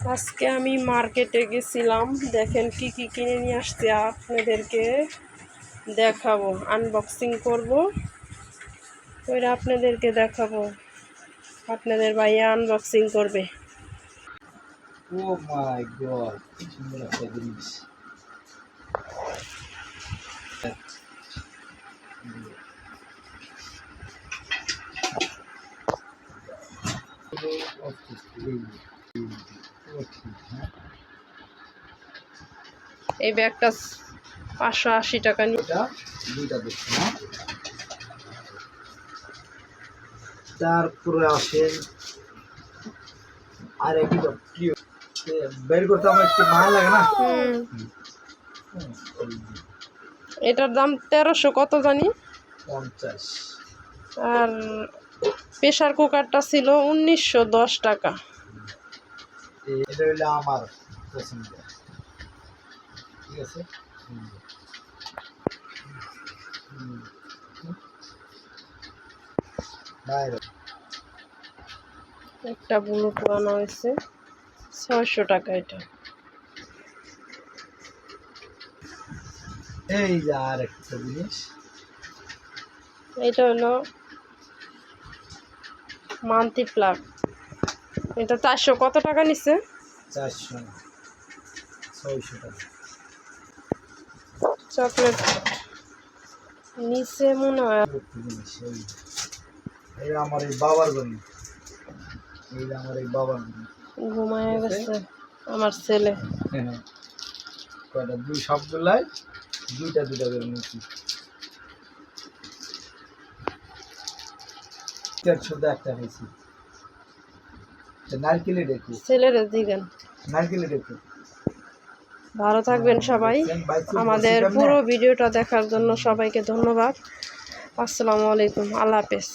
আজকে আমি মার্কেটে গেছিলাম। দেখেন কি কি কিনে নিয়ে আসছে আপনাদেরকে দেখাবো। আনবক্সিং করব। ওইটা আপনাদেরকে দেখাবো। আপনাদের ভাইয়া আনবক্সিং করবে। ও মাই এই ব্যাগটা পাঁচশো আশি টাকা তারপরে আসেন আর একটু বের করতে আমার একটু মায়া লাগে না? এটার দাম তেরোশো কত জানি? পঞ্চাশ। আর প্রেশার কুকারটা ছিল উনিশশো দশ টাকা। এটা হইলে আমার পছন্দ। ঠিক আছে। বাইরে। একটা ব্লুটু আনা হয়েছে। ছয়শো টাকা এটা। এই যে আর একটা জিনিস। এটা হলো মান্থলি প্লাগ এটা চারশো। কত টাকা নিচ্ছে? চারশো। ছয়শো টাকা। চকলেট। নিচে মনে হয়। আমার এই বাবার জন্য। এই আমার এই বাবার জন্য। ঘুমায় গেছে আমার ছেলে। কয়টা? দুই সবগুলাই দুইটা দুইটা করে নিচ্ছি শুধু একটা হয়েছে নারকেলে দেখো ছেলের দিবেন নারকেলে ভালো থাকবেন সবাই। আমাদের পুরো ভিডিওটা দেখার জন্য সবাইকে ধন্যবাদ। আসসালামু আলাইকুম। আল্লাহ হাফেজ।